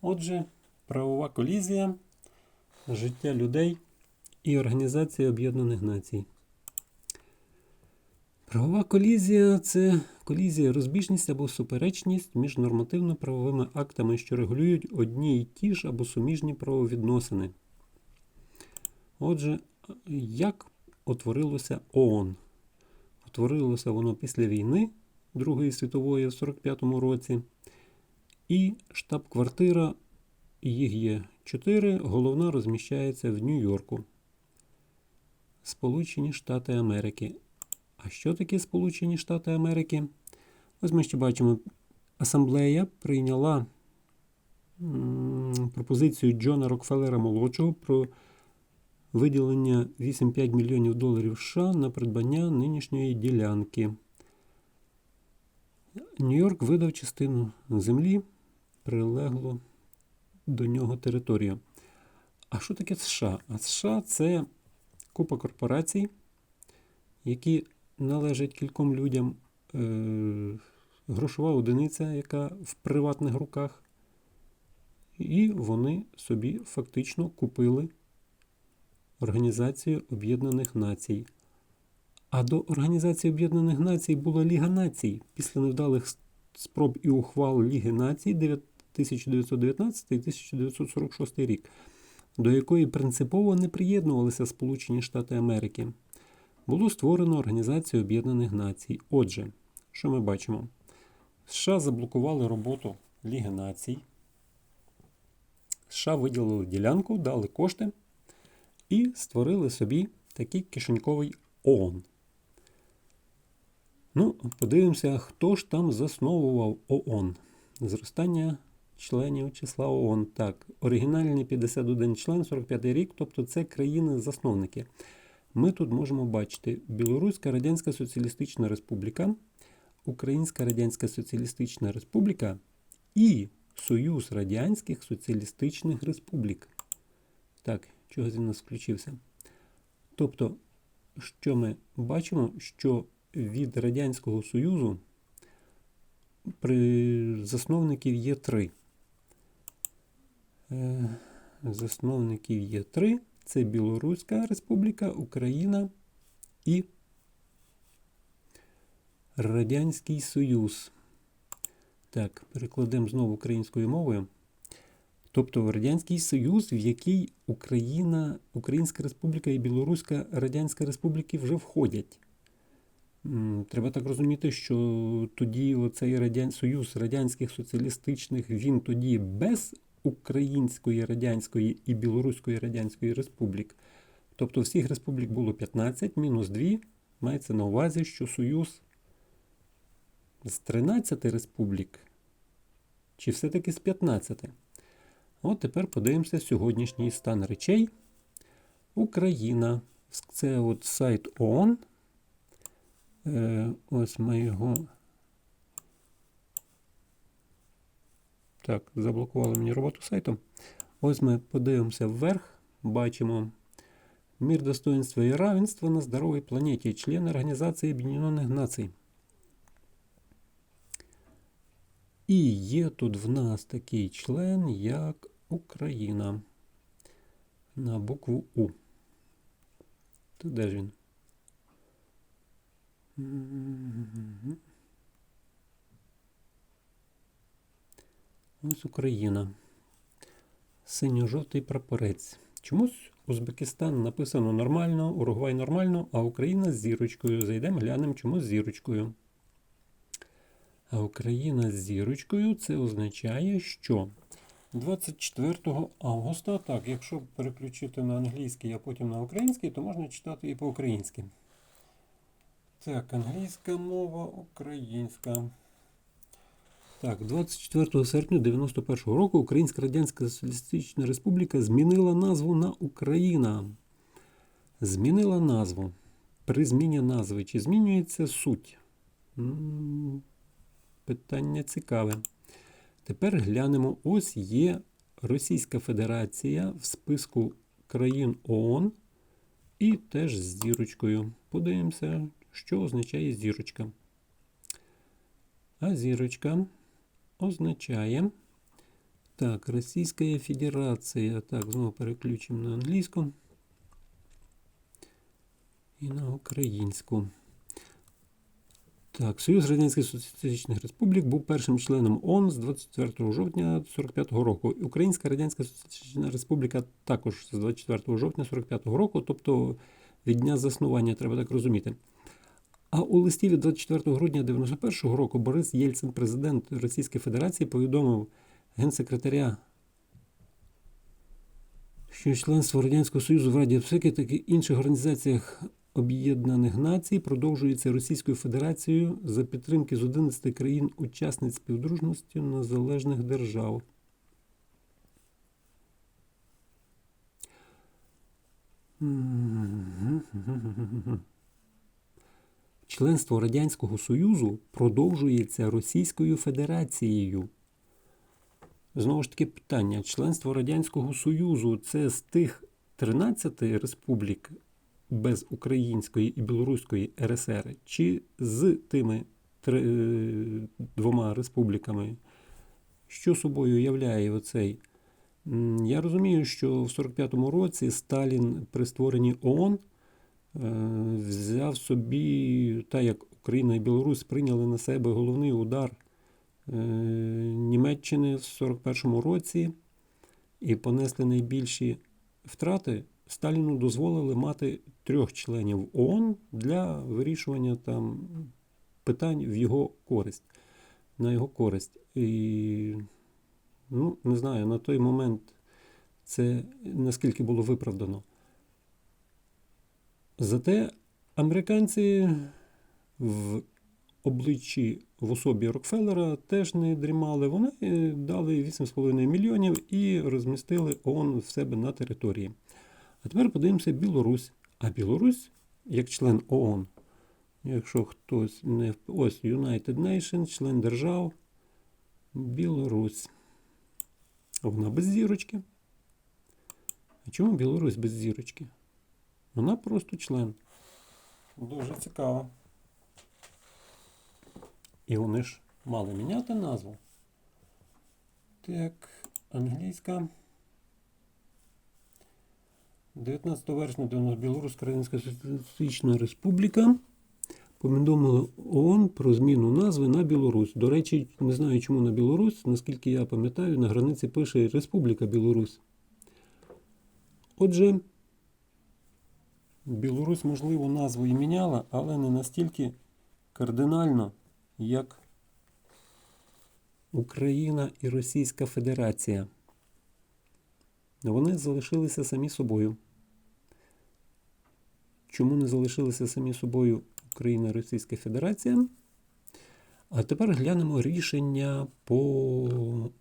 Отже, правова колізія, життя людей і Організація Об'єднаних Націй. Правова колізія це колізія, розбіжність або суперечність між нормативно-правовими актами, що регулюють одні й ті ж або суміжні правовідносини. Отже, як утворилося ООН? Утворилося воно після війни Другої світової в 45-му році. І штаб-квартира, їх є чотири, головна розміщається в Нью-Йорку. Сполучені Штати Америки. А що таке Сполучені Штати Америки? Ось ми ще бачимо, асамблея прийняла пропозицію Джона Рокфеллера молодшого про виділення 8,5 мільйонів доларів США на придбання нинішньої ділянки. Нью-Йорк видав частину землі, прилеглу до нього територію. А що таке США? А США це купа корпорацій, які належать кільком людям, е, грошова одиниця, яка в приватних руках. І вони собі фактично купили Організацію Об'єднаних Націй. А до Організації Об'єднаних Націй була Ліга Націй після невдалих спроб і ухвал Ліги Націй 1919 і 1946 рік, до якої принципово не приєднувалися Сполучені Штати Америки. Було створено Організацію Об'єднаних Націй. Отже, що ми бачимо? США заблокували роботу Ліги Націй. США виділили ділянку, дали кошти і створили собі такий кишеньковий ООН. Ну, подивимося, хто ж там засновував ООН. Зростання членів числа ООН. Так, оригінальний 51 член, 45 рік, тобто це країни-засновники. Ми тут можемо бачити Білоруська Радянська Соціалістична Республіка, Українська Радянська Соціалістична Республіка і Союз Радянських Соціалістичних Республік. Так, чого він нас включився? Тобто, що ми бачимо, що від Радянського Союзу при засновників є три. Е, Засновників є три. Це Білоруська Республіка, Україна і Радянський Союз. Так, перекладемо знову українською мовою. Тобто Радянський Союз, в який Україна, Українська Республіка і Білоруська Радянська Республіки вже входять. Треба так розуміти, що тоді оцей Радян... Союз Радянських Соціалістичних, він тоді без Української Радянської і Білоруської Радянської Республік. Тобто всіх республік було 15, мінус 2. Мається на увазі, що Союз з 13 республік, чи все-таки з 15. От тепер подивимося сьогоднішній стан речей. Україна. Це от сайт ООН. Е, ось ми його. Так, заблокували мені роботу сайту. Ось ми подивимося вверх, бачимо мір достоинства і равенства на здоровій планеті, член Організації Об'єднаних Націй. І є тут в нас такий член, як Україна. На букву У. Тут де ж він? Ось Україна. Синьо-жовтий прапорець. Чомусь Узбекистан написано нормально, Уругвай нормально, а Україна з зірочкою. Зайдемо, глянемо, чому з зірочкою. А Україна з зірочкою це означає, що 24 августа, так, якщо переключити на англійський, а потім на український, то можна читати і по-українськи. Так, англійська мова, українська. Так, 24 серпня 91 року Українська Радянська Соціалістична Республіка змінила назву на Україна. Змінила назву. При зміні назви чи змінюється суть? Питання цікаве. Тепер глянемо: ось є Російська Федерація в списку країн ООН і теж з зірочкою. Подивимося, що означає зірочка. А зірочка означає Так, Російська Федерація. Так, знову переключимо на англійську. І на українську. Так, Союз Радянських Соціалістичних Республік був першим членом ООН з 24 жовтня 1945 року. Українська Радянська Соціалістична Республіка також з 24 жовтня 1945 року, тобто від дня заснування, треба так розуміти. А у листі від 24 грудня 1991 року Борис Єльцин, президент Російської Федерації, повідомив генсекретаря, що членство Радянського Союзу в Раді безпеки та інших організаціях Об'єднаних Націй продовжується Російською Федерацією за підтримки з 11 країн-учасниць співдружності незалежних держав. Членство Радянського Союзу продовжується Російською Федерацією. Знову ж таки питання: членство Радянського Союзу це з тих 13 республік без Української і Білоруської РСР, чи з тими три, е, двома республіками, що собою являє оцей? Я розумію, що в 45-му році Сталін при створенні ООН взяв собі, так як Україна і Білорусь прийняли на себе головний удар е, Німеччини в 41-му році і понесли найбільші втрати, Сталіну дозволили мати трьох членів ООН для вирішування там питань в його користь, на його користь. І, ну, не знаю, на той момент це наскільки було виправдано. Зате американці в обличчі в особі Рокфеллера теж не дрімали. Вони дали 8,5 мільйонів і розмістили ООН в себе на території. А тепер подивимося Білорусь. А Білорусь, як член ООН, якщо хтось не ось United Nations, член держав, Білорусь. Вона без зірочки. А чому Білорусь без зірочки? Вона просто член. Дуже цікаво. І вони ж мали міняти назву. Так, англійська. 19 вересня до нас Білоруська Радянська Соціалістична Республіка повідомила ООН про зміну назви на Білорусь. До речі, не знаю, чому на Білорусь, наскільки я пам'ятаю, на границі пише Республіка Білорусь. Отже, Білорусь, можливо, назву і міняла, але не настільки кардинально, як Україна і Російська Федерація. Вони залишилися самі собою. Чому не залишилися самі собою Україна і Російська Федерація? А тепер глянемо рішення по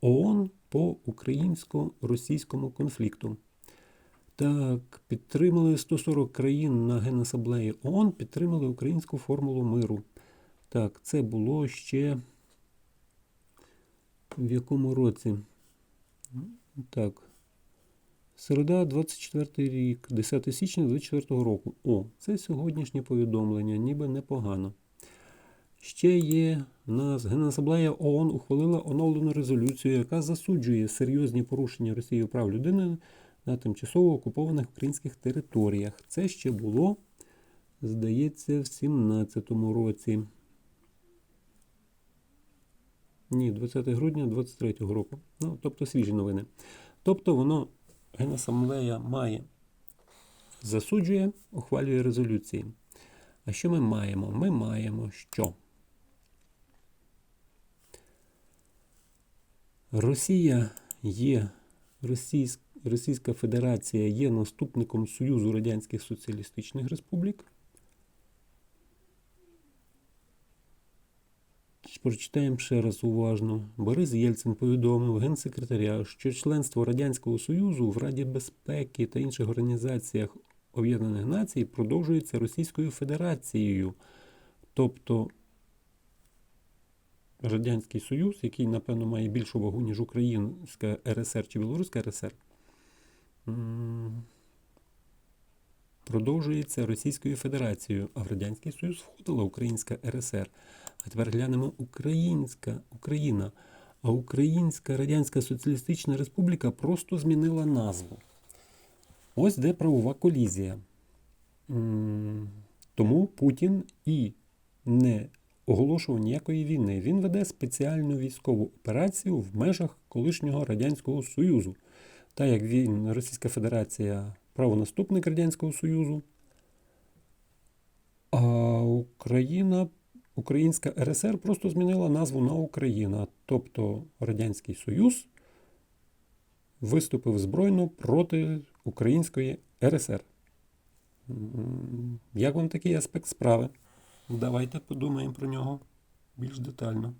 ООН по українсько-російському конфлікту. Так, підтримали 140 країн на Генасамблеї ООН, підтримали українську формулу миру. Так, це було ще в якому році? Так. Середа, 24 рік, 10 січня 24 року. О, це сьогоднішнє повідомлення, ніби непогано. Ще є нас Генасамблея ООН ухвалила оновлену резолюцію, яка засуджує серйозні порушення Росією прав людини на тимчасово окупованих українських територіях. Це ще було, здається, в 17-му році. Ні, 20 грудня 23-го року. Ну, тобто свіжі новини. Тобто воно Генасамблея має засуджує, ухвалює резолюції. А що ми маємо? Ми маємо що? Росія є Російська, Російська Федерація є наступником Союзу Радянських Соціалістичних Республік. Прочитаємо ще раз уважно. Борис Єльцин повідомив генсекретаря, що членство Радянського Союзу в Раді безпеки та інших організаціях Об'єднаних Націй продовжується Російською Федерацією. Тобто Радянський Союз, який, напевно, має більшу вагу, ніж Українська РСР чи Білоруська РСР, продовжується Російською Федерацією, а в Радянський Союз входила Українська РСР. А тепер глянемо Українська Україна. А Українська Радянська Соціалістична Республіка просто змінила назву. Ось де правова колізія. Тому Путін і не оголошував ніякої війни. Він веде спеціальну військову операцію в межах колишнього Радянського Союзу. Та як він, Російська Федерація, правонаступник Радянського Союзу, а Україна, Українська РСР просто змінила назву на Україна. Тобто Радянський Союз виступив збройно проти Української РСР. Як вам такий аспект справи? Давайте подумаємо про нього більш детально.